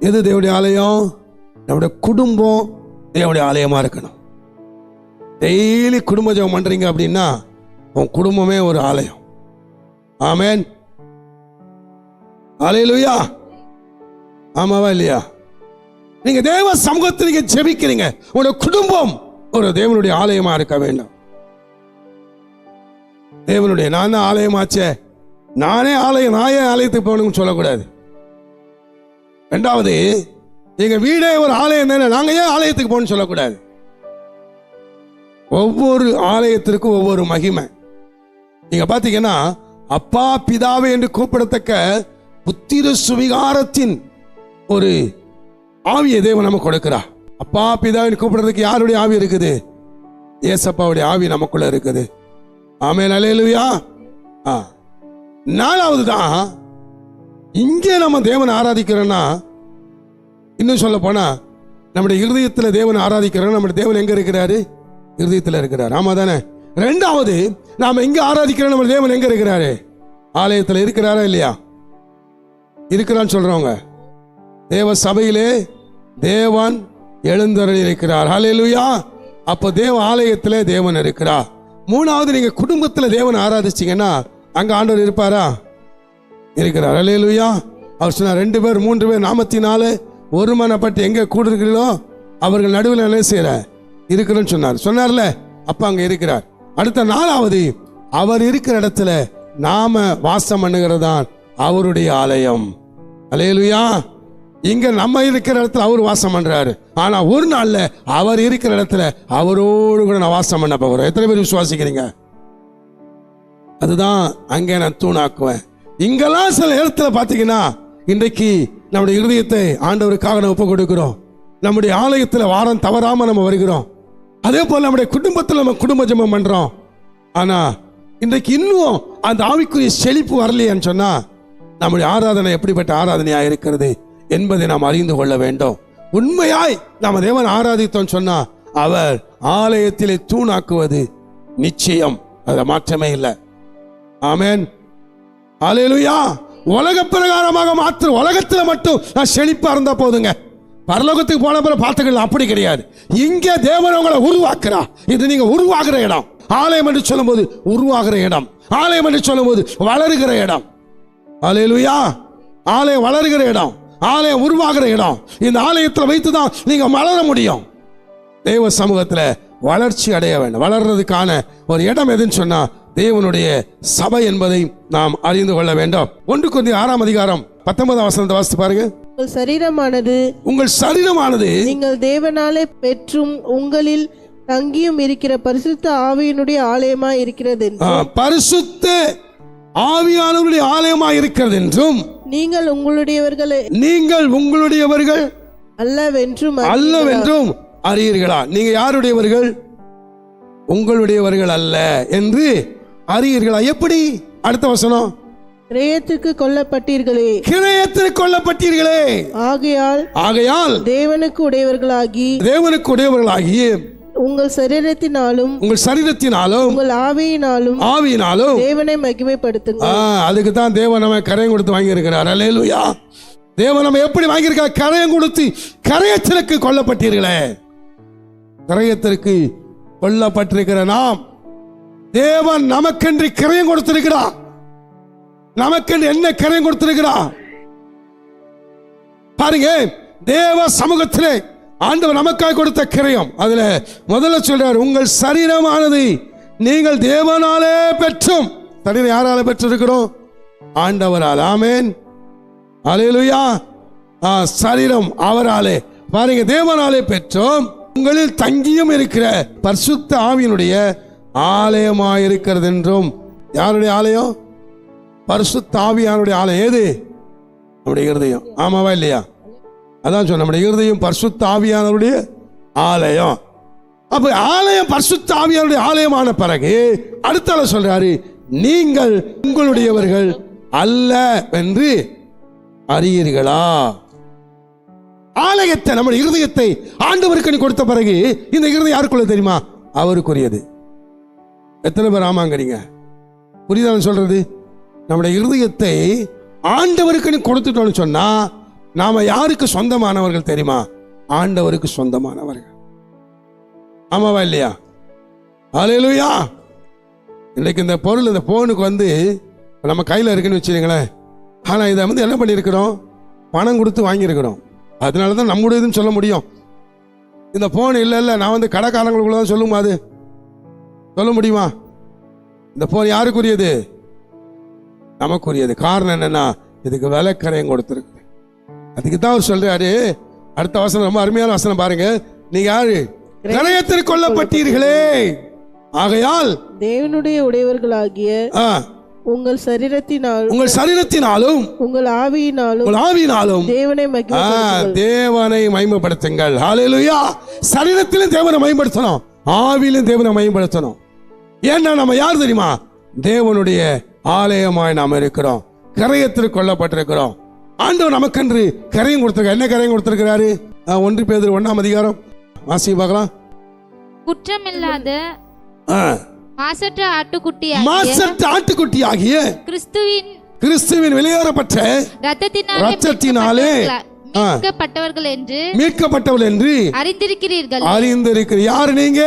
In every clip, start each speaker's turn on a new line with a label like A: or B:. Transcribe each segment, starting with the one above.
A: எது தேவனுடைய ஆலயம்? நம்முடைய குடும்பம் தேவனுடைய ஆலயமாக இருக்கணும். டெய்லி குடும்ப ஜெபம் பண்ணுறீங்க அப்படின்னா உன் குடும்பமே ஒரு ஆலயம். ஆமேன். ஆலையிலுயா ஆமாவா இல்லையா? நீங்க தேவ சமூகத்தில் நீங்க ஜெபிக்கிறீங்க. உங்களோட குடும்பம் ஒரு தேவனுடைய ஆலயமா இருக்க வேண்டும். தேவனுடைய நான் தான் ஆலயமாச்சே. நானே ஆலயம் நான் ஏன் ஆலயத்துக்கு போகணும்னு சொல்லக்கூடாது. ரெண்டாவது எங்க வீடே ஒரு ஆலயம் தானே நாங்க ஏன் ஆலயத்துக்கு போகணும்னு சொல்லக்கூடாது? ஒவ்வொரு ஆலயத்திற்கும் ஒவ்வொரு மகிமை. நீங்க பாத்தீங்கன்னா அப்பா பிதாவை என்று கூப்பிடத்தக்க புத்திர சுவிகாரத்தின் ஒரு ஆவியை தேவன் நமக்கு கொடுக்கிறா அப்பா பிதாவின் கூப்பிடுறதுக்கு யாருடைய ஆவி இருக்குது? ஏசப்பாவுடைய ஆவி நமக்குள்ள இருக்குது. ஆமே நலையிலுவியா ஆ. நாலாவது தான் இங்கே நம்ம தேவனை ஆராதிக்கிறோன்னா இன்னும் சொல்ல போனா நம்முடைய இருதயத்தில் தேவன் ஆராதிக்கிறோம் நம்முடைய தேவன் எங்க இருக்கிறாரு? இருதயத்தில் இருக்கிறார். ஆமா தானே? ரெண்டாவது நாம் எங்க ஆராதிக்கிறோம் நம்ம தேவன் எங்க இருக்கிறாரு? ஆலயத்தில் இருக்கிறாரா இல்லையா? இருக்கிறான்னு சொல்றவங்க. தேவ சபையிலே தேவன் எழுந்தருள் இருக்கிறார். ஹalleluya. அப்போ தேவ ஆலயத்திலே தேவன் இருக்கிறார். மூணாவது நீங்க குடும்பத்தில் தேவன் ஆராதிச்சிங்கன்னா அங்க ஆண்டவர் இருப்பாரா? இருக்கிறார். ஹalleluya. அவர் சொன்னார் ரெண்டு பேர் மூன்று பேர் நாமத்தினாலே ஒருமானப்பட்டு எங்கே எங்க கூடுகிறீர்களோ அவர்கள் நடுவில் என்ன செய்யற. இருக்கிறேன்னு சொன்னார். சொன்னார்ல அப்பா அங்க இருக்கிறார். அடுத்த நாலாவது அவர் இருக்கிற இடத்துல நாம வாசம் பண்ணுகிறதான் அவருடைய ஆலயம். அலையலுயா இங்க நம்ம இருக்கிற இடத்துல அவர் வாசம் பண்றாரு. ஆனா ஒரு நாள்ல அவர் இருக்கிற இடத்துல அவரோடு கூட நான் வாசம் பண்ண போகிறோம். எத்தனை பேர் விசுவாசிக்கிறீங்க? அதுதான் அங்கே நான் தூணாக்குவேன். இங்கெல்லாம் சில இடத்துல பார்த்தீங்கன்னா இன்றைக்கு நம்முடைய இருதயத்தை ஆண்டவருக்காக நம்ம ஒப்பு கொடுக்கிறோம். நம்முடைய ஆலயத்தில் வாரம் தவறாமல் நம்ம வருகிறோம். அதே போல் நம்முடைய குடும்பத்தில் நம்ம குடும்ப ஜெபம் பண்ணுறோம் ஆனால் இன்றைக்கு இன்னும் அந்த ஆவிக்குரிய செழிப்பு வரலையேன்னு சொன்னால் நம்முடைய ஆராதனை எப்படிப்பட்ட ஆராதனையாக இருக்கிறது என்பதை நாம் அறிந்து கொள்ள வேண்டும். உண்மையாய் நாம் தேவன் ஆராதித்தோம் சொன்னா அவர் ஆலயத்திலே தூணாக்குவது நிச்சயம். அதில் மாற்றமே இல்லை. ஆமேன். ஆலையிலுயா உலக பிரகாரமாக மாற்று உலகத்தில் மட்டும் நான் செழிப்பாக இருந்தால் போதுங்க. பரலோகத்துக்கு போன பிறகு பார்த்துக்கலாம் அப்படி கிடையாது. இங்கே தேவன் உங்களை உருவாக்குறா. இது நீங்கள் உருவாகிற இடம். ஆலயம் என்று சொல்லும்போது உருவாகிற இடம். ஆலயம் என்று சொல்லும்போது வளருகிற இடம். அலையலுயா ஆலயம் வளருகிற இடம். ஆலயம் உருவாகிற இடம். இந்த ஆலயத்தில் வைத்து தான் நீங்கள் வளர முடியும். தெய்வ சமூகத்தில் வளர்ச்சி அடைய வேண்டும். வளர்றதுக்கான ஒரு இடம் எதுன்னு சொன்னால் தேவனுடைய சபை என்பதை நாம் அறிந்து கொள்ள வேண்டும். ஒன்று கொஞ்ச ஆறாம் அதிகாரம் பத்தொன்பதாம் வசனத்தை வாசித்து பாருங்க.
B: உங்கள் சரீரமானது
A: உங்கள் சரீரமானது
B: நீங்கள் தேவனாலே பெற்றும் உங்களில் தங்கியும் இருக்கிற பரிசுத்த ஆவியினுடைய ஆலயமாய் இருக்கிறது
A: பரிசுத்த ஆவியானவருடைய ஆலயமா இருக்கிறது என்றும்
B: நீங்கள் உங்களுடையவர்களே
A: நீங்கள் உங்களுடையவர்கள்
B: அல்லவென்றும்
A: அல்லவென்றும் அறியீர்களா நீங்க யாருடையவர்கள்? உங்களுடையவர்கள் அல்ல என்று அறியீர்களா எப்படி? அடுத்த வசனம்.
B: கிரயத்துக்கு கொல்லப்பட்டீர்களே.
A: கிரயத்தில் கொல்லப்பட்டீர்களே.
B: ஆகையால்
A: ஆகையால்
B: தேவனுக்கு உடையவர்களாகி
A: தேவனுக்கு உடையவர்களாகிய
B: உங்கள் சரீரத்தினாலும்
A: உங்கள் சரீரத்தினாலும்
B: உங்கள் ஆவியினாலும்
A: ஆவியினாலும்
B: தேவனை மகிமைப்படுத்துங்க
A: அதுக்கு தான் தேவன் நம்ம கரையம் கொடுத்து வாங்கியிருக்கிறார். அல்லேலூயா தேவன் நம்ம எப்படி வாங்கியிருக்கார்? கரையம் கொடுத்து கரையத்திற்கு கொல்லப்பட்டீர்களே. கரையத்திற்கு கொல்லப்பட்டிருக்கிற நாம் தேவன் நமக்கென்று கிரயம் கொடுத்திருக்கிறார். நமக்கென்று என்ன கிரயம் கொடுத்திருக்கிறார்? பாருங்க தேவ சமூகத்திலே ஆண்டவர் நமக்காக கொடுத்த கிரயம். அதுல முதல்ல சொல்றார் உங்கள் சரீரமானது நீங்கள் தேவனாலே பெற்றும். சரீரம் யாரால பெற்றிருக்கிறோம்? ஆண்டவரால். ஆமேன். அலையலுயா ஆ சரீரம் அவராலே. பாருங்க தேவனாலே பெற்றோம். உங்களில் தங்கியும் இருக்கிற பரிசுத்த ஆவியினுடைய ஆலயமாக இருக்கிறது என்றும் யாருடைய ஆலயம்? பரிசு தாவியானுடைய ஆலயம். ஏது? நம்முடைய இருதயம். ஆமாவா இல்லையா? அதான் சொன்ன நம்முடைய இருதயம் பரிசு தாவியானவருடைய ஆலயம். அப்ப ஆலயம் பரிசு தாவியானுடைய ஆலயமான பிறகு அடுத்தால சொல்றாரு நீங்கள் உங்களுடையவர்கள் அல்ல என்று அறியீர்களா? ஆலயத்தை நம்முடைய இருதயத்தை ஆண்டவருக்கு நீ கொடுத்த பிறகு இந்த இருதயம் யாருக்குள்ள தெரியுமா? அவருக்குரியது. எத்தனை பேர் ஆமாங்கிறீங்க? புரியுதான் சொல்கிறது சொல்றது? நம்முடைய இருதயத்தை ஆண்டவருக்கு நீ கொடுத்துட்டோம்னு சொன்னா நாம யாருக்கு சொந்தமானவர்கள் தெரியுமா? ஆண்டவருக்கு சொந்தமானவர்கள். ஆமாவா இல்லையா? அலையலுயா இன்னைக்கு இந்த பொருள் இந்த போனுக்கு வந்து நம்ம கையில் இருக்குன்னு வச்சுருங்களேன் ஆனால் இதை வந்து என்ன பண்ணியிருக்கிறோம்? பணம் கொடுத்து வாங்கியிருக்கிறோம். அதனால தான் நம்முடையதுன்னு சொல்ல முடியும். இந்த ஃபோன் இல்லை இல்லை. நான் வந்து கடைக்காரங்களுக்குள்ள தான் சொல்லுமா அது? சொல்ல முடியுமா? இந்த போன் யாருக்குரியது? நமக்குரியது. காரணம் என்னன்னா இதுக்கு விலை கரையம் கொடுத்துருக்கு அதுக்கு தான் அவர் சொல்றாரு. அடுத்த வசனம் ரொம்ப அருமையான வசனம் பாருங்க. நீங்க யாரு? கிரயத்தில் கொல்லப்பட்டீர்களே. ஆகையால்
B: தேவனுடைய உடையவர்களாகிய உங்கள் சரீரத்தினாலும்
A: உங்கள் சரீரத்தினாலும்
B: உங்கள் ஆவியினாலும்
A: உங்கள் ஆவியினாலும்
B: தேவனை
A: தேவனை மகிமைப்படுத்துங்கள். ஹalleluya சரீரத்திலும் தேவனை மகிமைப்படுத்தணும். ஆவியிலும் தேவனை மகிமைப்படுத்தணும். ஏன்னா நம்ம யார் தெரியுமா? தேவனுடைய ஆலயமாய் நாம் இருக்கிறோம். கரையத்தில் கொல்லப்பட்டிருக்கிறோம். ஆண்டவர் நமக்கென்று கரையும் கொடுத்திருக்கார் என்ன கரையும் கொடுத்திருக்கிறாரு? ஒன்று பேதர் ஒண்ணாம் அதிகாரம். வாசி பார்க்கலாம்.
C: குற்றமில்லாத மாசற்ற ஆட்டுக்குட்டி
A: மாசற்ற ஆட்டுக்குட்டி ஆகிய
C: கிறிஸ்துவின்
A: கிறிஸ்துவின் வெளியேறப்பட்ட
C: ரத்தத்தினாலே மீட்கப்பட்டவர்களா-
A: ஆ.
C: மீட்கப்பட்டவர்கள் என்று
A: என்று
C: அறிந்திருக்கிறீர்கள்.
A: அறிந்திருக்கிற யார் நீங்க?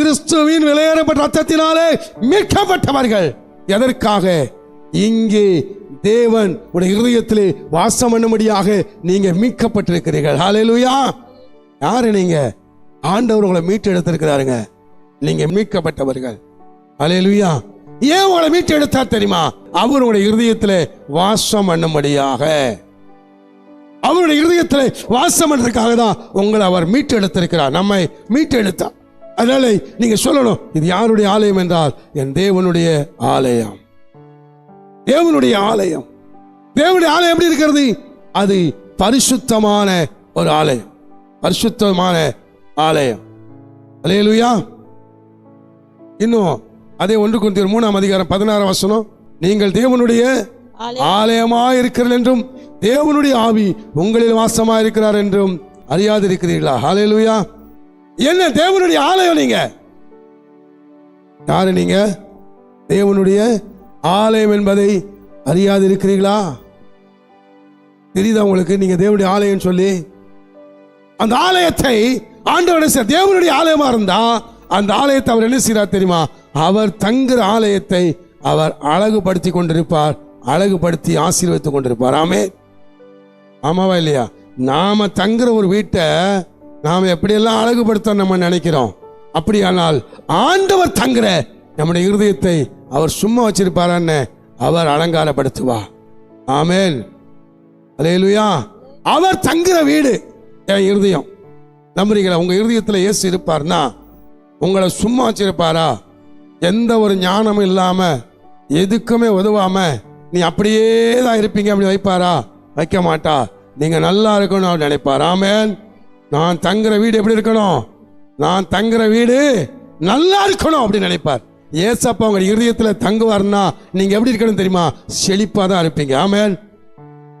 A: கிறிஸ்துவின் விலையேறப்பட்ட ரத்தத்தினாலே மீட்கப்பட்டவர்கள். எதற்காக? இங்கே தேவன் உடைய இருதயத்திலே வாசம் பண்ணும்படியாக நீங்க மீட்கப்பட்டிருக்கிறீர்கள். ஹalleluya யாரு நீங்க? ஆண்டவர் உங்களை மீட்டு எடுத்திருக்கிறாருங்க நீங்க மீட்கப்பட்டவர்கள். ஹalleluya ஏன் உங்களை மீட்டு எடுத்தா தெரியுமா? அவர் இருதயத்திலே வாசம் பண்ணும்படியாக. அவருடைய இருதயத்தில் வாசம் பண்ணுறதுக்காக தான் உங்களை அவர் மீட்டு எடுத்திருக்கிறார் நம்மை மீட்டு எடுத்தார் அதனால நீங்க சொல்லணும் இது யாருடைய ஆலயம் என்றால் என் தேவனுடைய ஆலயம். தேவனுடைய ஆலயம். தேவனுடைய ஆலயம் எப்படி இருக்கிறது? அது பரிசுத்தமான ஒரு ஆலயம். பரிசுத்தமான ஆலயம். அலையலுயா இன்னும் அதே ஒன்று குறித்து மூணாம் அதிகாரம் பதினாறாம் வசனம் நீங்கள் தேவனுடைய ஆலயமாய் இருக்கிறீர்கள் என்றும் தேவனுடைய ஆவி உங்களில் வாசமாய் இருக்கிறார் என்றும் அறியாதிருக்கிறீர்களா? ஹalleluya. என்ன தேவனுடைய ஆலயம் நீங்க? யாரு நீங்க? தேவனுடைய ஆலயம் என்பதை அறியாது இருக்கிறீங்களா தெரியுதா உங்களுக்கு? நீங்க தேவனுடைய ஆலயம் சொல்லி. அந்த ஆலயத்தை ஆண்டவர் தேவனுடைய ஆலயமா இருந்தா அந்த ஆலயத்தை அவர் என்ன செய்றார் தெரியுமா? அவர் தங்குற ஆலயத்தை அவர் அழகுபடுத்தி கொண்டிருப்பார் அழகுபடுத்தி ஆசீர்வதித்துக் கொண்டிருப்பார். ஆமே ஆமாவா இல்லையா? நாம தங்குற ஒரு வீட்டை நாம் எப்படியெல்லாம் அழகுபடுத்த நம்ம நினைக்கிறோம்? அப்படியானால் ஆண்டவர் தங்குற நம்முடைய இருதயத்தை அவர் சும்மா வச்சிருப்பாரான்னு அவர் அலங்காரப்படுத்துவா. ஆமேன். அல்லேலூயா அவர் தங்குற வீடு என் இருதயம். நம்புறீங்களா? உங்க இருதயத்தில் இயேசு இருப்பார்னா உங்களை சும்மா வச்சிருப்பாரா? எந்த ஒரு ஞானமும் இல்லாம எதுக்குமே உதவாம நீ அப்படியே தான் இருப்பீங்க அப்படி வைப்பாரா? வைக்க மாட்டா நீங்க நல்லா இருக்கணும் அவர் நினைப்பார். ஆமேன். நான் தங்குற வீடு எப்படி இருக்கணும்? நான் தங்குற வீடு நல்லா இருக்கணும் அப்படின்னு நினைப்பார். ஏசப்பா உங்க இருதயத்தில் தங்குவார்னா நீங்க எப்படி இருக்கணும் தெரியுமா? செழிப்பா தான் இருப்பீங்க. ஆமென்.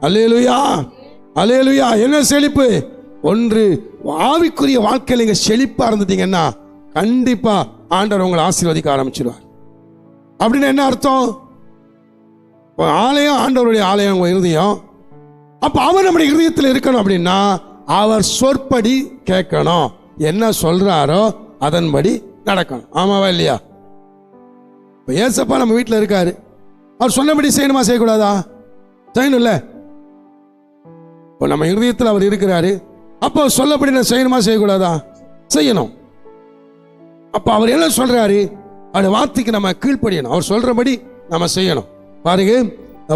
A: அலேலுயா அலேலுயா என்ன செழிப்பு? ஒன்று ஆவிக்குரிய வாழ்க்கையில் நீங்க செழிப்பா இருந்துட்டீங்கன்னா கண்டிப்பா ஆண்டவர் உங்களை ஆசீர்வதிக்க ஆரம்பிச்சிருவார். அப்படின்னு என்ன அர்த்தம்? ஆலயம் ஆண்டவருடைய ஆலயம் உங்க இருதயம். அப்ப அவர் நம்முடைய இருதயத்தில் இருக்கணும் அப்படின்னா அவர் சொற்படி கேட்கணும். என்ன சொல்றாரோ அதன்படி நடக்கணும். ஆமாவா இல்லையா? இப்போ ஏசப்பா நம்ம வீட்டில் இருக்காரு. அவர் சொன்னபடி செய்யணுமா செய்யக்கூடாதா? செய்யணும்ல. இப்போ நம்ம இருதயத்தில் அவர் இருக்கிறாரு. அப்போ சொல்லப்படி நான் செய்யணுமா செய்யக்கூடாதா? செய்யணும். அப்போ அவர் என்ன சொல்றாரு? அவர் வார்த்தைக்கு நம்ம கீழ்ப்படியணும். அவர் சொல்றபடி நம்ம செய்யணும். பாருங்க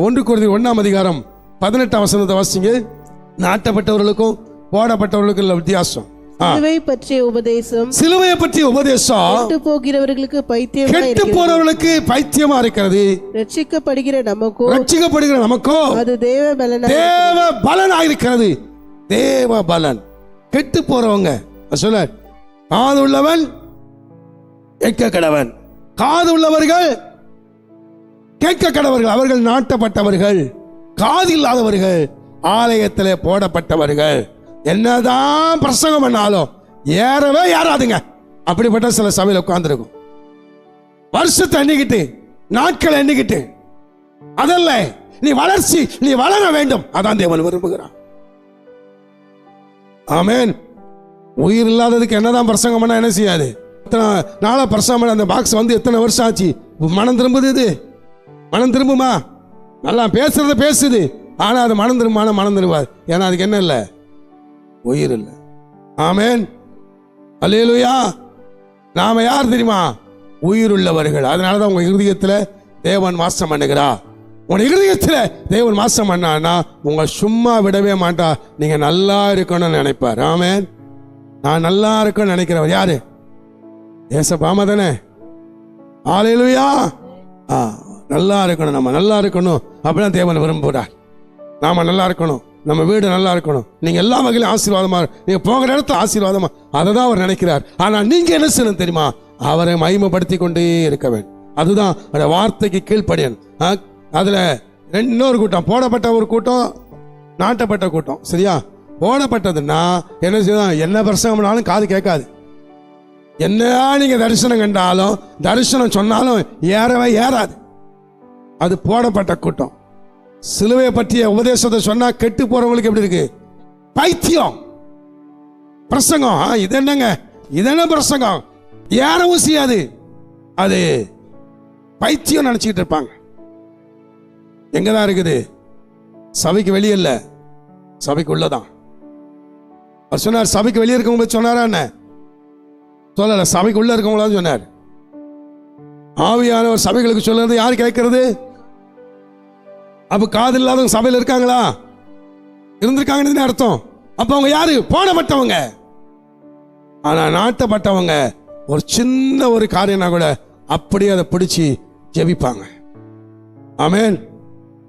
A: ஒன்று குருதி ஒன்றாம் அதிகாரம் பதினெட்டாம் வசனத்தை வாசிங்க. நாட்டப்பட்டவர்களுக்கும் போடப்பட்டவர்களுக்கும் உள்ள வித்தியாசம்.
B: சிலுவை பற்றிய உபதேசம்.
A: சிலுவையை பற்றிய உபதேசம்.
B: கெட்டு போகிறவர்களுக்கு பைத்தியமா
A: கெட்டு
B: இருக்கிறது.
A: போறவர்களுக்கு பைத்தியமா இருக்கிறது.
B: ரட்சிக்கப்படுகிற நமக்கோ?
A: ரட்சிக்கப்படுகிற நமக்கோ?
B: அது தேவ பலனா?
A: தேவ பலன் ஆயிருக்கிறது தேவ பலன். கெட்டு போறவங்க சொல்ல காது உள்ளவன் கேட்க கடவன் காது உள்ளவர்கள் கேட்க கடவர்கள் அவர்கள் நாட்டப்பட்டவர்கள். காது இல்லாதவர்கள். ஆலயத்திலே போடப்பட்டவர்கள். என்னதான் பிரசங்கம் பண்ணாலும் ஏறவே ஏறாதுங்க. அப்படிப்பட்ட சில சபையில் உட்கார்ந்துருக்கும். வருஷத்தை எண்ணிக்கிட்டு நாட்களை எண்ணிக்கிட்டு அதல்ல நீ வளர்ச்சி நீ வளர வேண்டும். அதான் தேவன் விரும்புகிறான் ஆமேன். உயிர் இல்லாததுக்கு என்னதான் பிரசங்கம் பண்ணா என்ன செய்யாது? இத்தனை நாளாக பிரசங்கம் பண்ண அந்த பாக்ஸ் வந்து எத்தனை வருஷம் ஆச்சு? மனம் திரும்புது இது. மனம் திரும்புமா? நல்லா பேசுறத பேசுது. ஆனால் அது மனம் திரும்பான மனம் திரும்பாது. ஏன்னா அதுக்கு என்ன இல்லை? உயிர் இல்லை ஆமேன். அல்லேலூயா. நாம யார் தெரியுமா? உயிர் உள்ளவர்கள் அதனால தான் உங்க இருதயத்தில் தேவன் வாசம் பண்ணுகிறா உன் இருதயத்தில் தேவன் வாசம் பண்ணான்னா உங்க சும்மா விடவே மாட்டா. நீங்க நல்லா இருக்கணும்னு நினைப்பார். ஆமேன். நான் நல்லா இருக்கணும்னு நினைக்கிறவர் யாரு? ஏசப்பாம தானே? ஆலையிலுயா ஆ நல்லா இருக்கணும். நம்ம நல்லா இருக்கணும். அப்படிதான் தேவன் விரும்புகிறார். நாம நல்லா இருக்கணும். நம்ம வீடு நல்லா இருக்கணும். நீங்க எல்லா வகையிலும் ஆசீர்வாதமா நீங்கள் நீங்க போகிற இடத்துல ஆசீர்வாதமா அதை தான் அவர் நினைக்கிறார். ஆனா நீங்க என்ன செய்யணும் தெரியுமா? அவரை மகிமைப்படுத்தி கொண்டே இருக்க வேண்டும். அதுதான் அந்த வார்த்தைக்கு கீழ்ப்படியன் ஆ, அதுல இன்னொரு கூட்டம். போடப்பட்ட ஒரு கூட்டம் நாட்டப்பட்ட கூட்டம். சரியா? போடப்பட்டதுன்னா என்ன செய்யணும்? என்ன பிரசங்கம் பண்ணாலும் காது கேட்காது. என்ன நீங்க தரிசனம் கண்டாலும் தரிசனம் சொன்னாலும் ஏறவே ஏறாது. அது போடப்பட்ட கூட்டம். சிலுவையை பற்றிய உபதேசத்தை சொன்னா கெட்டு போறவங்களுக்கு எப்படி இருக்கு? பைத்தியம். பிரசங்கம். ஆ, இது என்னங்க? இது என்ன பிரசங்கம்? யாரும் செய்யாது அது? பைத்தியம் நினைச்சுக்கிட்டு இருப்பாங்க. எங்கதான் இருக்குது? சபைக்கு வெளியே இல்ல. சபைக்கு உள்ளதான். அவர் சொன்னார் சபைக்கு வெளியே இருக்கவங்க சொன்னாரா என்ன? சொல்லல சபைக்கு உள்ள இருக்கவங்களா சொன்னார். ஆவியானவர் சபைகளுக்கு சொல்றது யார் கேட்கறது? அப்ப காது இல்லாதவங்க சபையில் இருக்காங்களா? இருந்திருக்காங்கன்னு அர்த்தம். அப்ப அவங்க யாரு? போடப்பட்டவங்க ஆனா நாட்டப்பட்டவங்க ஒரு சின்ன ஒரு காரியம்னா கூட அப்படியே அதை பிடிச்சி ஜெபிப்பாங்க. ஆமேன்.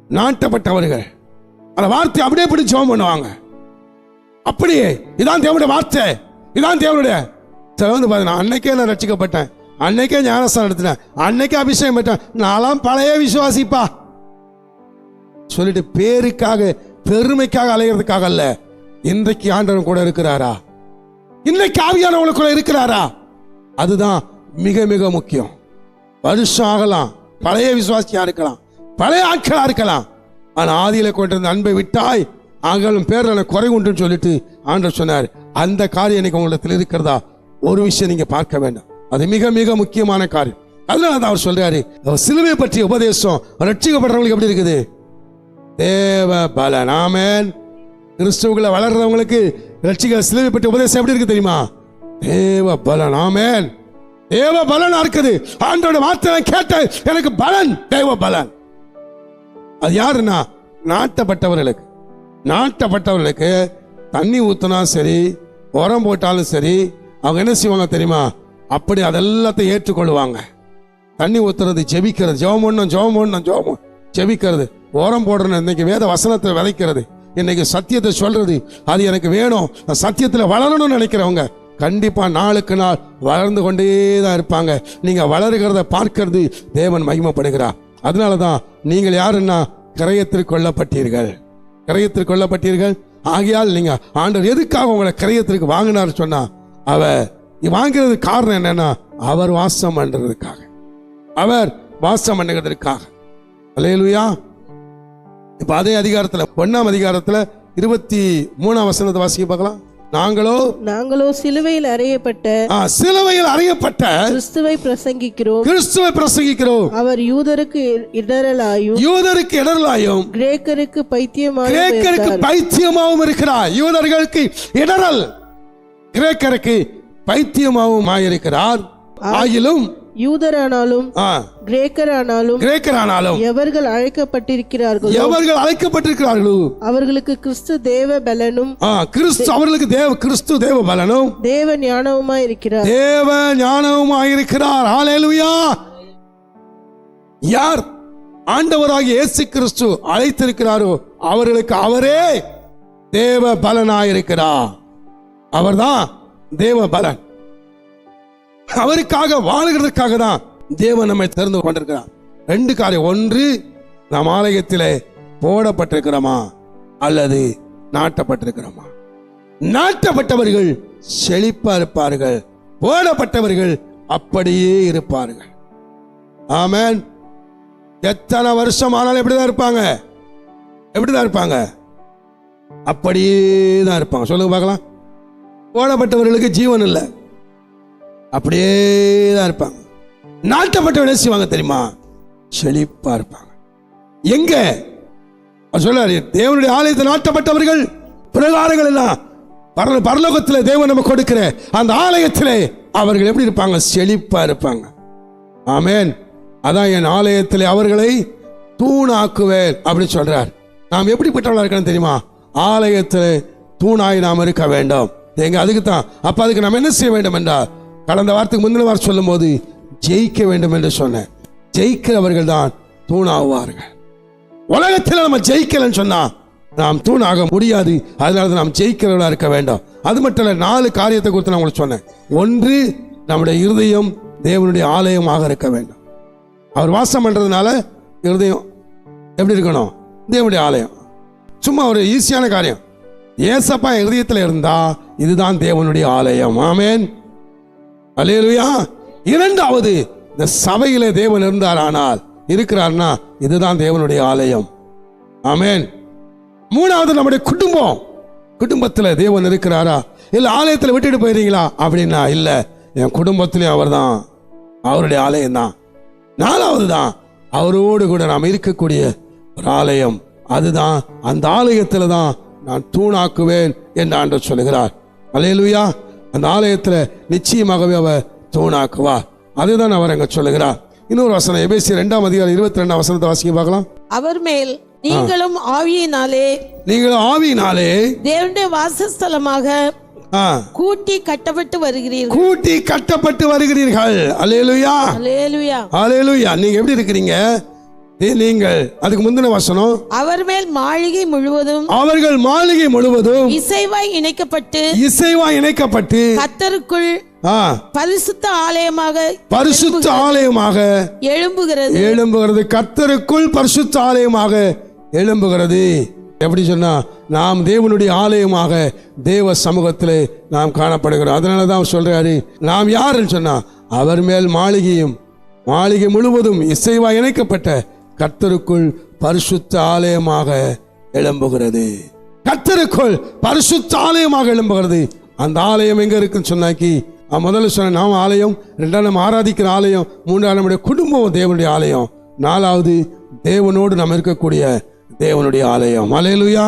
A: நாட்டப்பட்டவர்கள். அந்த வார்த்தை அப்படியே பிடிச்சி ஜெபம் பண்ணுவாங்க. அப்படியே இதான் தேவனுடைய வார்த்தை. இதான் தேவனுடைய. சில வந்து பார்த்தீங்கன்னா அன்னைக்கே நான் ரட்சிக்கப்பட்டேன். அன்னைக்கே ஞானஸ்தானம் நடத்தினேன். அன்னைக்கே அபிஷேகம் பெற்றேன் நான்லாம் பழைய விசுவாசிப்பா. சொல்லிட்டு பேருக்காக பெருமைக்காக அலைகிறதுக்காக அல்ல. இன்றைக்கு ஆண்டவன் கூட இருக்கிறாரா? இன்னைக்கு ஆவியானவங்களுக்குள்ள கூட இருக்கிறாரா? அதுதான் மிக மிக முக்கியம். வருஷம் ஆகலாம். பழைய விசுவாசியா இருக்கலாம். பழைய ஆட்களா இருக்கலாம். ஆனால் ஆதியில கொண்டிருந்த அன்பை விட்டாய் ஆங்களும் பேர் எனக்கு குறை உண்டுன்னு சொல்லிட்டு ஆண்டர் சொன்னார். அந்த காரியம் இன்னைக்கு உங்களிடத்தில் இருக்கிறதா? ஒரு விஷயம் நீங்க பார்க்க வேண்டாம். அது மிக மிக முக்கியமான காரியம். அதனால தான் அவர் சொல்றாரு அவர் சிலுவை பற்றிய உபதேசம் ரட்சிக்கப்படுறவங்களுக்கு எப்படி இருக்குது? தேவ பலன். ஆமென். கிறிஸ்துவுக்குள்ள வளர்றவங்களுக்கு ரட்சிக்க சிலுவை பற்றி உபதேசம் எப்படி இருக்கு தெரியுமா? தேவ பலன். தேவ பலனா இருக்குது. ஆண்டோட வார்த்தை நான் கேட்டேன் எனக்கு பலன். தேவ பலன். அது யாருன்னா? நாட்டப்பட்டவர்களுக்கு. நாட்டப்பட்டவர்களுக்கு தண்ணி ஊத்தினா சரி உரம் போட்டாலும் சரி அவங்க என்ன செய்வாங்க தெரியுமா? அப்படி அதெல்லாத்தையும் ஏற்றுக்கொள்வாங்க. தண்ணி ஊத்துறது ஜெபிக்கிறது ஜெபம் பண்ணணும் ஜெபம் பண்ணணும் ஜெபம் ஜெபிக்கிறது ஓரம் போடுறது இன்னைக்கு வேத வசனத்தை விதைக்கிறது. இன்னைக்கு சத்தியத்தை சொல்றது. அது எனக்கு வேணும். நான் சத்தியத்தில் வளரணும்னு நினைக்கிறவங்க கண்டிப்பா நாளுக்கு நாள் வளர்ந்து கொண்டே தான் இருப்பாங்க. நீங்க வளருகிறத பார்க்கறது தேவன் மகிமப்படுகிறா அதனால தான் நீங்கள் யாருன்னா கிரயத்திற்கு கொல்லப்பட்டீர்கள். கிரயத்திற்கு கொல்லப்பட்டீர்கள்? ஆகையால் நீங்க ஆண்டவர் எதுக்காக உங்களை கிரயத்திற்கு வாங்கினார் சொன்னா அவ வாங்கிறது காரணம் என்னன்னா அவர் வாசம் பண்றதுக்காக. அவர் வாசம் பண்ணுகிறதுக்காக அல்லேலூயா இப்ப அதே அதிகாரத்துல ஒண்ணாம் அதிகாரத்துல இருபத்தி மூணாம் வசனத்தை வாசிக்க பார்க்கலாம். நாங்களோ?
B: நாங்களோ சிலுவையில் அறையப்பட்ட
A: சிலுவையில் அறையப்பட்ட
B: கிறிஸ்துவை பிரசங்கிக்கிறோம்.
A: கிறிஸ்துவை பிரசங்கிக்கிறோம்.
B: அவர் யூதருக்கு இடரலாயும்
A: யூதருக்கு இடரலாயும்
B: கிரேக்கருக்கு பைத்தியமாயும்
A: கிரேக்கருக்கு
B: இருந்தார்.
A: பைத்தியமாவும் இருக்கிறார். யூதர்களுக்கு இடரல் கிரேக்கருக்கு பைத்தியமாவும் ஆயிருக்கிறார் ஆயிலும்
B: யூதரானாலும் கிரேக்கரானாலும்
A: கிரேக்கரானாலும்
B: எவர்கள் அழைக்கப்பட்டிருக்கிறார்களோ
A: எவர்கள் அழைக்கப்பட்டிருக்கிறார்களோ
B: அவர்களுக்கு கிறிஸ்து தேவ பலனும்
A: கிறிஸ்து அவர்களுக்கு தேவ கிறிஸ்து தேவ பலனும்
B: தேவ ஞானவுமாய் இருக்கிறார்
A: தேவ ஞானவுமாயிருக்கிறார். ஹalleluya. யார் ஆண்டவராகிய இயேசு கிறிஸ்து அழைத்திருக்கிறாரோ அவர்களுக்கு அவரே தேவ பலனாயிருக்கிறார் அவர்தான் தேவ பலன் அவருக்காக வாழ்கிறதுக்காக தான் தேவன் நம்மை திறந்து கொண்டிருக்கிறார். ரெண்டு காரியம். ஒன்று நாம் ஆலயத்தில் போடப்பட்டிருக்கிறோமா? அல்லது நாட்டப்பட்டிருக்கிறோமா? நாட்டப்பட்டவர்கள் செழிப்பா இருப்பார்கள். போடப்பட்டவர்கள் அப்படியே இருப்பார்கள். ஆமென். எத்தனை வருஷம் ஆனாலும் எப்படிதான் இருப்பாங்க? எப்படிதான் இருப்பாங்க. அப்படியே தான் இருப்பாங்க. சொல்லுங்க பார்க்கலாம். போடப்பட்டவர்களுக்கு ஜீவன் இல்லை. அப்படியே தான் இருப்பாங்க. நாட்டப்பட்ட என்ன செய்வாங்க தெரியுமா? செழிப்பா இருப்பாங்க. எங்க? அவர் சொல்றாரு தேவனுடைய ஆலயத்தை நாட்டப்பட்டவர்கள் பிரகாரங்கள் எல்லாம் பரல பரலோகத்தில் தேவன் நம்ம கொடுக்கிற அந்த ஆலயத்தில் அவர்கள் எப்படி இருப்பாங்க? செழிப்பா இருப்பாங்க. ஆமேன். அதான் என் ஆலயத்தில் அவர்களை தூணாக்குவேன் அப்படின்னு சொல்றார். நாம் எப்படிப்பட்டவர்களாக இருக்கணும் தெரியுமா? ஆலயத்தில் தூணாய் நாம் இருக்க வேண்டும். எங்க அதுக்கு தான் அப்போ அதுக்கு நாம் என்ன செய்ய வேண்டும் என்றால் கடந்த வாரத்துக்கு முந்தின வாரம் சொல்லும் போது ஜெயிக்க வேண்டும் என்று சொன்னேன். ஜெயிக்கிறவர்கள் தான் தூணாகுவார்கள் உலகத்தில் நம்ம ஜெயிக்கலன்னு சொன்னா நாம் தூணாக முடியாது. அதனால தான் நாம் ஜெயிக்கிறவர்களாக இருக்க வேண்டும். அது மட்டும் இல்லை நாலு காரியத்தை குறித்து நான் உங்களுக்கு சொன்னேன். ஒன்று நம்முடைய இருதயம் தேவனுடைய ஆலயமாக இருக்க வேண்டும். அவர் வாசம் பண்ணுறதுனால இருதயம் எப்படி இருக்கணும்? தேவனுடைய ஆலயம். சும்மா ஒரு ஈஸியான காரியம். ஏசப்பா இருதயத்தில் இருந்தா இதுதான் தேவனுடைய ஆலயம். ஆமேன். அலையலுயா இரண்டாவது இந்த சபையில தேவன் இருந்தாரானால் இருக்கிறார்னா இதுதான் தேவனுடைய ஆலயம். ஆமேன். மூணாவது நம்முடைய குடும்பம். குடும்பத்தில் தேவன் இருக்கிறாரா? இல்லை ஆலயத்தில் விட்டுட்டு போயிடுறீங்களா? அப்படின்னா இல்லை. என் குடும்பத்திலையும் அவர்தான். அவருடைய ஆலயம் தான் நாலாவது தான் அவரோடு கூட நாம் இருக்கக்கூடிய ஒரு ஆலயம். அதுதான் அந்த ஆலயத்தில் தான் நான் தூணாக்குவேன் என்று ஆண்டு சொல்லுகிறார். அலையலுயா அந்த ஆலயத்துல நிச்சயமாகவே அவர் தூணாக்குவார் அதுதான் அவர் அங்க சொல்லுகிறார். இன்னொரு வசனம் எபேசி ரெண்டாம் அதிகாரம் இருபத்தி ரெண்டாம் வசனத்தை வாசிக்க பார்க்கலாம்.
D: அவர் மேல் நீங்களும் ஆவியினாலே
A: நீங்கள் ஆவியினாலே
D: தேவனுடைய வாசஸ்தலமாக கூட்டி கட்டப்பட்டு வருகிறீர்கள்.
A: கூட்டி கட்டப்பட்டு வருகிறீர்கள். அல்லேலூயா.
D: அல்லேலூயா.
A: அல்லேலூயா. நீங்க எப்படி இருக்கிறீங்க? நீங்கள் அதுக்கு முந்தின வசனம்
D: அவர் மேல் மாளிகை முழுவதும்
A: அவர்கள் மாளிகை முழுவதும்
D: இசைவாய் இணைக்கப்பட்டு
A: இசைவா இணைக்கப்பட்டு
D: கத்தருக்குள் பரிசுத்த ஆலயமாக
A: பரிசுத்த ஆலயமாக
D: எழும்புகிறது.
A: எழும்புகிறது. கர்த்தருக்குள் பரிசுத்த ஆலயமாக எழும்புகிறது. எப்படி சொன்னா நாம் தேவனுடைய ஆலயமாக தேவ சமூகத்திலே நாம் காணப்படுகிறோம். அதனால தான் சொல்றாரு நாம் யாருன்னு சொன்னா அவர் மேல் மாளிகையும் மாளிகை முழுவதும் இசைவா இணைக்கப்பட்ட கர்த்தருக்குள் பரிசுத்த ஆலயமாக எழும்புகிறது. கர்த்தருக்குள் பரிசுத்த ஆலயமாக எழும்புகிறது. அந்த ஆலயம் எங்க இருக்குன்னு சொன்னாக்கி முதல்ல சொன்ன நாம் ஆலயம் ரெண்டாவது நம்ம ஆராதிக்கிற ஆலயம் மூன்றாவது நம்முடைய குடும்பம் தேவனுடைய ஆலயம் நாலாவது தேவனோடு நம்ம இருக்கக்கூடிய தேவனுடைய ஆலயம். அலையலுயா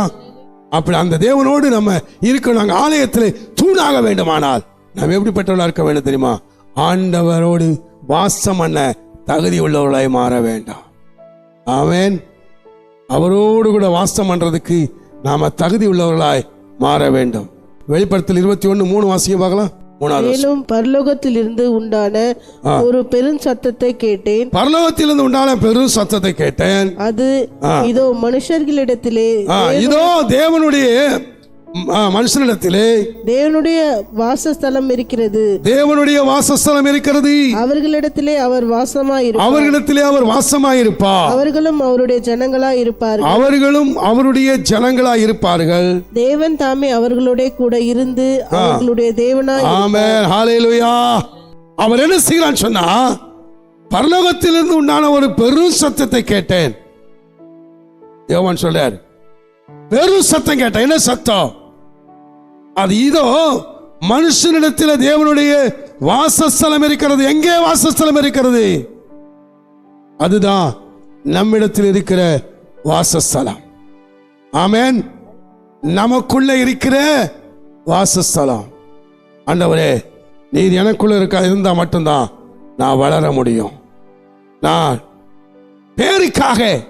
A: அப்படி அந்த தேவனோடு நம்ம இருக்கணும் நாங்கள் ஆலயத்தில் தூணாக வேண்டுமானால் நாம் எப்படிப்பட்டவர்களாக இருக்க வேண்டும் தெரியுமா? ஆண்டவரோடு வாசம் பண்ண தகுதி உள்ளவர்களாய் மாற வேண்டாம். ஆமென். அவரோடு கூட வாசம் பண்றதுக்கு நாம தகுதி உள்ளவர்களாய் மாற வேண்டும். வெளிப்படத்தில் இருபத்தி ஒன்று மூணு வாசிக்க பார்க்கலாம்.
B: மேலும் பரலோகத்திலிருந்து உண்டான ஒரு பெரும் சத்தத்தை கேட்டேன்.
A: பரலோகத்திலிருந்து உண்டான பெரும் சத்தத்தை கேட்டேன்.
B: அது இதோ மனுஷர்களிடத்திலே
A: இதோ தேவனுடைய மனுஷனிடத்திலே
B: தேவனுடைய வாசஸ்தலம் இருக்கிறது.
A: தேவனுடைய வாசஸ்தலம் இருக்கிறது.
B: அவர்களிடத்திலே அவர் வாசமாயிருப்பார்.
A: அவர்களிடத்திலே அவர் வாசமாயிருப்பார்.
B: அவர்களும் அவருடைய ஜனங்களாய் இருப்பார்கள்.
A: அவர்களும் அவருடைய ஜனங்களாய் இருப்பார்கள்.
B: தேவன் தாமே அவர்களோட கூட இருந்து அவர்களுடைய தேவனாய்
A: ஆமென். ஹalleluya. அவர் என்ன செய்கிறான்னு சொன்னா பரலோகத்திலிருந்து உண்டான ஒரு பெரும் சத்தத்தை கேட்டேன். யோவான் சொல்றார் வெறும் சத்தம் கேட்டேன் என்ன சத்தம்? அது இதோ மனுஷனிடத்தில் தேவனுடைய வாசஸ்தலம் இருக்கிறது. எங்கே வாசஸ்தலம் இருக்கிறது? அதுதான் நம்மிடத்தில் இருக்கிற வாசஸ்தலம். ஆமேன். நமக்குள்ள இருக்கிற வாசஸ்தலம். ஆண்டவரே நீர் எனக்குள்ள இருக்க? இருந்தா மட்டும்தான் நான் வளர முடியும். நான் பேருக்காக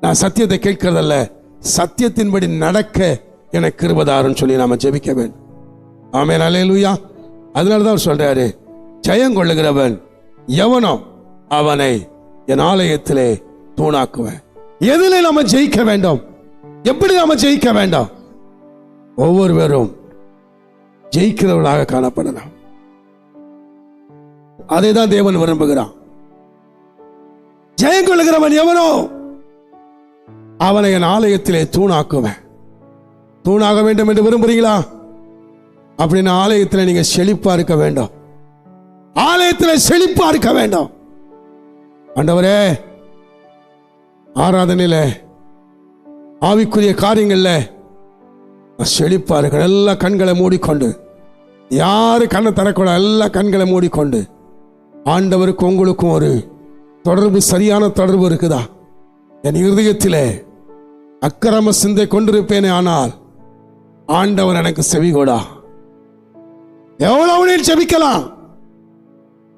A: நான் சத்தியத்தை கேட்கறதில்லை. சத்தியத்தின்படி நடக்க எனக்கு கிருபதாருன்னு சொல்லி நாம ஜெபிக்க வேண்டும். ஆமென் அல்லேலூயா. அதனால தான் சொல்றாரு ஜெயம் கொள்ளுகிறவன் எவனோ அவனை என் ஆலயத்திலே தூணாக்குவேன். எதிலே நாம ஜெயிக்க வேண்டும். எப்படி நாம ஜெயிக்க வேண்டாம்? ஒவ்வொருவரும் ஜெயிக்கிறவர்களாக காணப்படலாம். அதை தான் தேவன் விரும்புகிறான் ஜெயம் கொள்ளுகிறவன் எவனோ அவனை என் ஆலயத்திலே தூணாக்குவேன். தூணாக வேண்டும் என்று விரும்புறீங்களா? அப்படின்னு ஆலயத்தில் நீங்கள் செழிப்பாக இருக்க வேண்டும். ஆலயத்தில் செழிப்பாக இருக்க வேண்டும். ஆண்டவரே ஆராதனையில் ஆவிக்குரிய காரியங்கள்ல செழிப்பாக இருக்கணும் இருக்க எல்லா கண்களை மூடிக்கொண்டு யார் கண்ணை தரக்கூடாது எல்லா கண்களை மூடிக்கொண்டு ஆண்டவருக்கு உங்களுக்கும் ஒரு தொடர்பு சரியான தொடர்பு இருக்குதா? என் இருதயத்திலே அக்கிரம சிந்தை கொண்டிருப்பேனே ஆனால் ஆண்டவர் எனக்கு செவிகோடா. எவ்வளவு நீர் ஜபிக்கலாம்?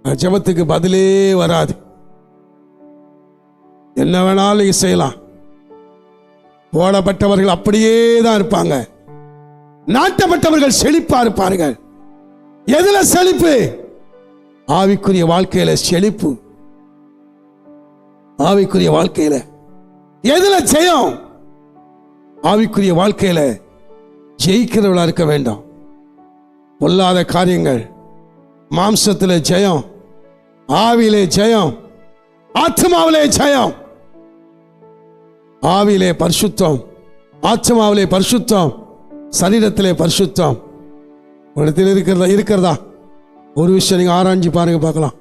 A: ஜபத்துக்கு ஜெபத்துக்கு பதிலே வராது. என்ன வேணாலும் செய்யலாம். போடப்பட்டவர்கள் அப்படியே தான் இருப்பாங்க. நாட்டப்பட்டவர்கள் செழிப்பா இருப்பார்கள். எதுல செழிப்பு? ஆவிக்குரிய வாழ்க்கையில செழிப்பு. ஆவிக்குரிய வாழ்க்கையில. எதுல ஜெயம்? ஆவிக்குரிய வாழ்க்கையில ஜெயிக்கிறவளா இருக்க வேண்டாம். பொல்லாத காரியங்கள் மாம்சத்தில் ஜெயம் ஆவியிலே ஜெயம் ஆத்மாவிலே ஜெயம். ஆவியிலே பரிசுத்தம் ஆத்மாவிலே பரிசுத்தம் சரீரத்திலே பரிசுத்தம். இடத்தில் இருக்கிறதா இருக்கிறதா? ஒரு விஷயம் நீங்க ஆராய்ஞ்சு பாருங்க பார்க்கலாம்.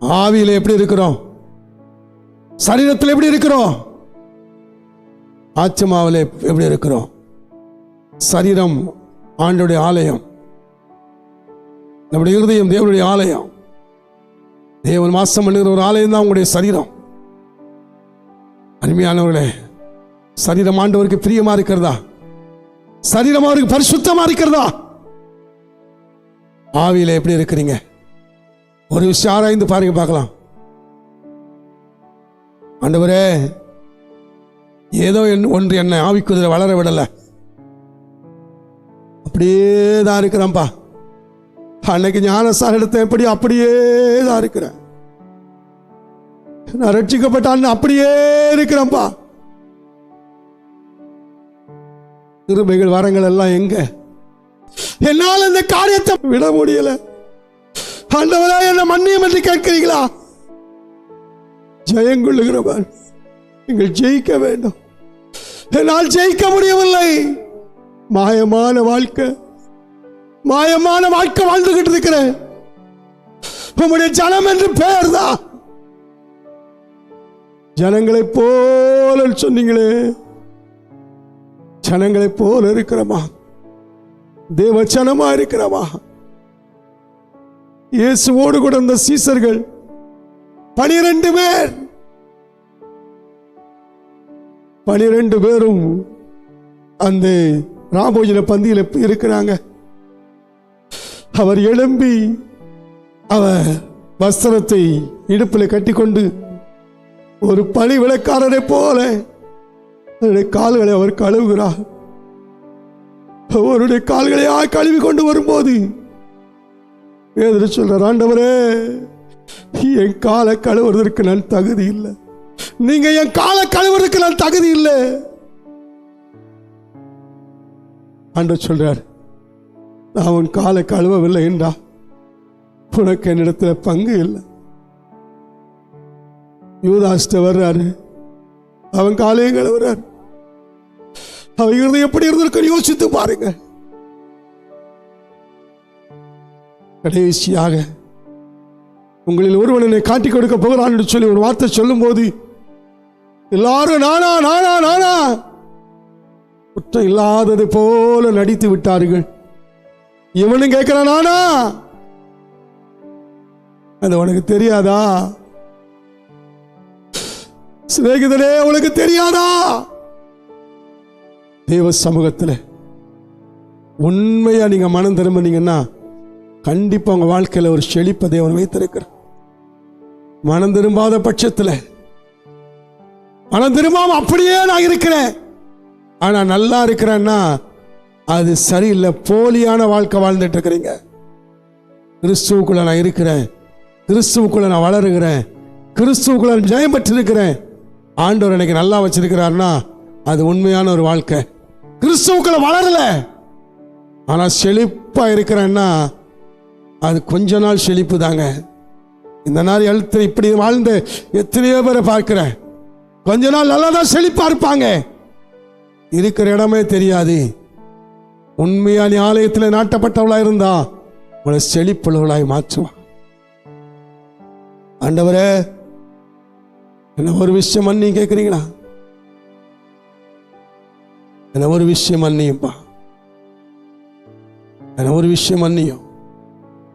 A: ஆவியில் எப்படி இருக்கிறோம்? சரீரத்தில் எப்படி இருக்கிறோம்? ஆச்சமாவில் எப்படி இருக்கிறோம்? சரீரம் ஆண்டுடைய ஆலயம். நம்முடைய இருதயம் தேவனுடைய ஆலயம். தேவன் மாசம் பண்ணுகிற ஒரு ஆலயம் தான் உங்களுடைய சரீரம். அருமையானவர்களே சரீரம் ஆண்டவருக்கு பிரியமா இருக்கிறதா? சரீரம் அவருக்கு பரிசுத்தமா இருக்கிறதா? ஆவியில எப்படி இருக்கிறீங்க? ஒரு விஷயம் ஆராய்ந்து பாருங்க பார்க்கலாம். ஆண்டவரே ஏதோ என்- ஒன்று என்னை ஆவிக்குதிரை வளர விடலை. அப்படியே தான் இருக்கிறேன்ப்பா அன்னைக்கு ஞானசார எடுத்த எப்படி அப்படியே தான் இருக்கிறேன். நான் ரட்சிக்கப்பட்டான்னு அப்படியே இருக்கிறேன்ப்பா கிருபைகள் வரங்கள் எல்லாம் எங்க? என்னால் இந்த காரியத்தை விட முடியல. ஆண்டவரா என்ன மன்னியம் என்று கேட்கிறீங்களா ஜெயங்கொள்ளுகிறவன் நீங்கள் ஜெயிக்க வேண்டும். என்னால் ஜெயிக்க முடியவில்லை. மாயமான வாழ்க்கை மாயமான வாழ்க்கை வாழ்ந்துகிட்டு இருக்கிறேன். உம்முடைய ஜனம் என்று பெயர் தான் ஜனங்களை போல சொன்னீங்களே. ஜனங்களை போல இருக்கிறமா? தேவ ஜனமா இருக்கிறமா? இயேசுவோடு கூட இந்த சீசர்கள் பனிரெண்டு பேர் பனிரெண்டு பேரும் அந்த ராமோஜன பந்தியில் இருக்கிறாங்க. அவர் எழும்பி அவர் வஸ்திரத்தை இடுப்பில் கட்டிக்கொண்டு ஒரு பனி விளக்காரரை போல அவருடைய கால்களை அவர் கழுவுகிறார். அவருடைய கால்களை கழுவி கொண்டு வரும்போது வேதனை சொல்றார் ஆண்டவரே என் காலை கழுவுறதற்கு நான் தகுதி இல்லை. நீங்க என் காலை கழுவுறதுக்கு நான் தகுதி இல்லை. அன்று சொல்றார் நான் உன் காலை கழுவவில்லை என்றா உனக்கு என்னிடத்துல பங்கு இல்லை. யூதாஸ்ட வர்றாரு. அவன் காலையும் கழுவுறார். அவன் இருந்தது எப்படி இருந்திருக்குன்னு யோசித்து பாருங்க கடைசியாக உங்களில் ஒருவன் என்னை காட்டிக் கொடுக்க போகிறான் என்று சொல்லி ஒரு வார்த்தை சொல்லும் போது எல்லாரும் நானா நானா நானா? குற்றம் இல்லாதது போல நடித்து விட்டார்கள். இவனும் கேட்கிறான் நானா? அது உனக்கு தெரியாதா? சிநேகிதனே உனக்கு தெரியாதா? தேவ சமூகத்தில் உண்மையா நீங்க மனம் திரும்பினீங்கன்னா கண்டிப்பா உங்க வாழ்க்கையில ஒரு செழிப்பை தேவன் வைத்திருக்கிறார். மனம் திரும்பாத பட்சத்தில் ஆனால் திரும்பாம அப்படியே நான் இருக்கிறேன். ஆனால் நல்லா இருக்கிறேன்னா அது சரியில்லை. போலியான வாழ்க்கை வாழ்ந்துட்டு இருக்கிறீங்க. கிறிஸ்துவுக்குள்ள நான் இருக்கிறேன். கிறிஸ்துவுக்குள்ள நான் வளருகிறேன். கிறிஸ்துவுக்குள்ள ஜெயம் பெற்றிருக்கிறேன். ஆண்டவர் எனக்கு நல்லா வச்சிருக்கிறாருன்னா அது உண்மையான ஒரு வாழ்க்கை. கிறிஸ்துவுக்குள்ள வளரல. ஆனால் செழிப்பாக இருக்கிறேன்னா அது கொஞ்ச நாள் செழிப்பு தாங்க. இந்த நாள் எழுத்து இப்படி வாழ்ந்து எத்தனையோ பேரை பார்க்குறேன். கொஞ்ச நாள் நல்லா தான் செழிப்பா இருப்பாங்க. இருக்கிற இடமே தெரியாது. உண்மையா நீ ஆலயத்தில் நாட்டப்பட்டவளா இருந்தா உங்களை செழிப்புள்ளவளாய் மாற்றுவான் ஆண்டவரே என்ன ஒரு விஷயம் அண்ணி கேட்குறீங்களா என்ன ஒரு விஷயம் மன்னியும்பா என்ன ஒரு விஷயம் அண்ணியும்?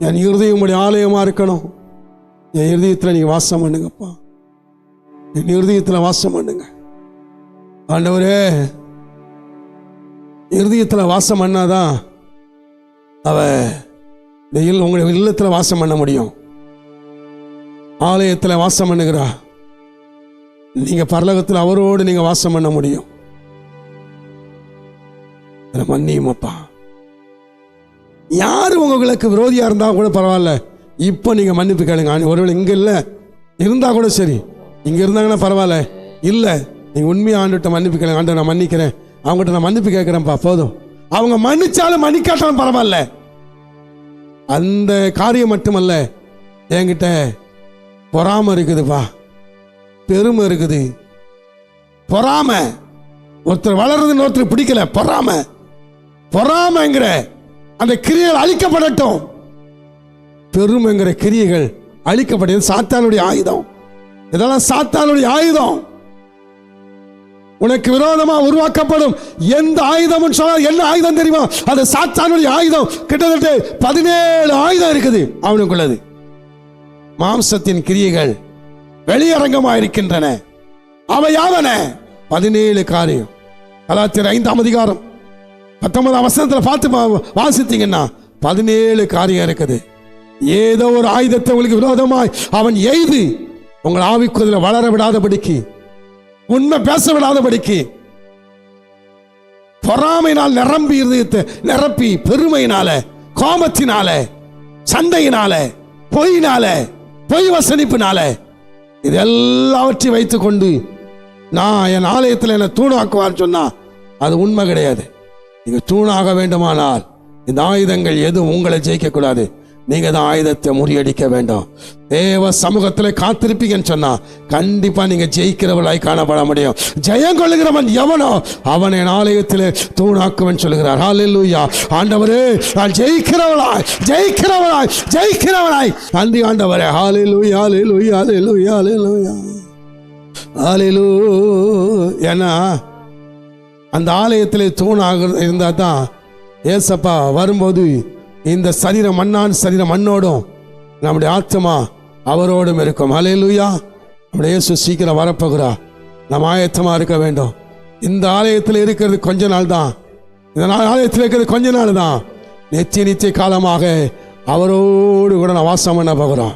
A: என் இருதயம் உடைய ஆலயமா இருக்கணும். என் இருதயத்தில் நீங்கள் வாசம் பண்ணுங்கப்பா. என் இருதயத்தில் வாசம் பண்ணுங்க. ஆண்டவரே இருதயத்தில் வாசம் பண்ணாதான் அவ வெயில் உங்களுடைய இல்லத்தில் வாசம் பண்ண முடியும். ஆலயத்தில் வாசம் பண்ணுகிறா. நீங்கள் பரலகத்தில் அவரோடு நீங்கள் வாசம் பண்ண முடியும். அதை மன்னியும் அப்பா. யார் உங்களுக்கு விரோதியாக இருந்தால் கூட பரவாயில்ல. இப்போ நீங்கள் மன்னிப்பு கேளுங்க. ஒருவேளை இங்கே இல்லை இருந்தால் கூட சரி. இங்கே இருந்தாங்கன்னா பரவாயில்ல. இல்லை நீங்கள் உண்மையாக ஆண்டுகிட்ட மன்னிப்பு கேளுங்க. ஆண்டு நான் மன்னிக்கிறேன். அவங்ககிட்ட நான் மன்னிப்பு கேட்குறேன்ப்பா போதும். அவங்க மன்னிச்சாலும் மன்னிக்காட்டாலும் பரவாயில்ல. அந்த காரியம் மட்டுமல்ல என்கிட்ட பொறாம இருக்குதுப்பா. பெருமை இருக்குது. பொறாம. ஒருத்தர் வளர்றதுன்னு ஒருத்தர் பிடிக்கல. பொறாம. பொறாமைங்கிற அந்த கிரியைகள் அழிக்கப்படட்டும். பெருமைங்கிற கிரியைகள் அழிக்கப்பட்டது சாத்தானுடைய ஆயுதம். இதெல்லாம் சாத்தானுடைய ஆயுதம். உனக்கு விரோதமா உருவாக்கப்படும் எந்த ஆயுதம் சொன்னால் என்ன ஆயுதம் தெரியுமா? அது சாத்தானுடைய ஆயுதம். கிட்டத்தட்ட பதினேழு ஆயுதம் இருக்குது அவனுக்குள்ளது. மாம்சத்தின் கிரியைகள் வெளியரங்கமா இருக்கின்றன அவை யாவன? பதினேழு காரியம். கலாத்திர ஐந்தாம் அதிகாரம். பத்தொன்பதாம் வசனத்தில் பார்த்து வாசித்தீங்கன்னா பதினேழு காரியம் இருக்குது. ஏதோ ஒரு ஆயுதத்தை உங்களுக்கு விரோதமாய் அவன் எய்து. உங்கள் ஆவிக்குதில் வளர விடாதபடிக்கு உண்மை பேச விடாதபடிக்கு பொறாமையினால் நிரம்பி இருதயத்தை நிரப்பி பெருமையினால கோபத்தினால சண்டையினால பொய்னால பொய் வசனிப்பினால இது எல்லாவற்றையும் வைத்துக்கொண்டு நான் என் ஆலயத்தில் என்னை தூணாக்குவான்னு சொன்னா அது உண்மை கிடையாது. நீங்கள் தூணாக வேண்டுமானால் இந்த ஆயுதங்கள் எதுவும் உங்களை ஜெயிக்கக்கூடாது. நீங்க தான் ஆயுதத்தை முறியடிக்க வேண்டும். தேவ சமூகத்தில் காத்திருப்பீங்கன்னு சொன்னா கண்டிப்பா நீங்க ஜெயிக்கிறவளாய் காணப்பட முடியும். ஜெயம் கொள்ளுகிறவன் எவனோ அவன் என் ஆலயத்தில் தூணாக்குவன் சொல்லுகிறார். ஹalleluya ஆண்டவரே நான் ஜெயிக்கிறவளாய் ஜெயிக்கிறவளாய் ஜெயிக்கிறவளாய். நன்றி ஆண்டவரே. ஹalleluya லூயா ஹalleluya லூயா ஹalleluya ஏன்னா அந்த ஆலயத்தில் தூணாக இருந்தால் தான் ஏசப்பா வரும்போது இந்த சரீரம் மண்ணான் சரீரம் மண்ணோடும் நம்முடைய ஆத்மா அவரோடும் இருக்கும். அலையிலுயா நம்முடைய இயேசு சீக்கிரம் வரப்போகிறா நம்ம ஆயத்தமாக இருக்க வேண்டும். இந்த ஆலயத்தில் இருக்கிறது கொஞ்ச நாள் தான் இந்த ஆலயத்தில் இருக்கிறது கொஞ்ச நாள் தான் நித்திய நித்திய காலமாக அவரோடு கூட நான் வாசம் பண்ண போகிறோம்.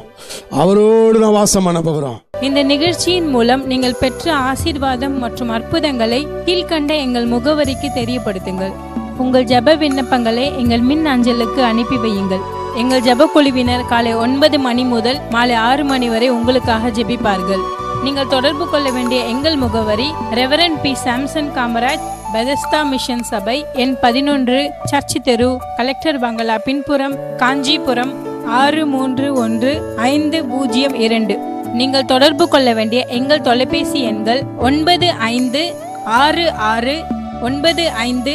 A: அவரோடு நான் வாசம் பண்ண போகிறோம்.
E: இந்த நிகழ்ச்சியின் மூலம் நீங்கள் பெற்ற ஆசீர்வாதம் மற்றும் அற்புதங்களை கீழ்கண்ட எங்கள் முகவரிக்கு தெரியப்படுத்துங்கள். உங்கள் ஜெப விண்ணப்பங்களை எங்கள் மின் அஞ்சலுக்கு அனுப்பி வையுங்கள். எங்கள் ஜெப குழுவினர் காலை ஒன்பது மணி முதல் மாலை ஆறு மணி வரை உங்களுக்காக ஜெபிப்பார்கள். நீங்கள் தொடர்பு கொள்ள வேண்டிய எங்கள் முகவரி reverend P Samson Kamaraj Bethesda mission சபை எண் பதினொன்று சர்ச் தெரு கலெக்டர் பங்களா பின்புறம் காஞ்சிபுரம் ஆறு மூன்று ஒன்று ஐந்து பூஜ்ஜியம் இரண்டு. நீங்கள் தொடர்பு கொள்ள வேண்டிய எங்கள் தொலைபேசி எண்கள் ஒன்பது ஐந்து ஆறு ஆறு ஒன்பது ஐந்து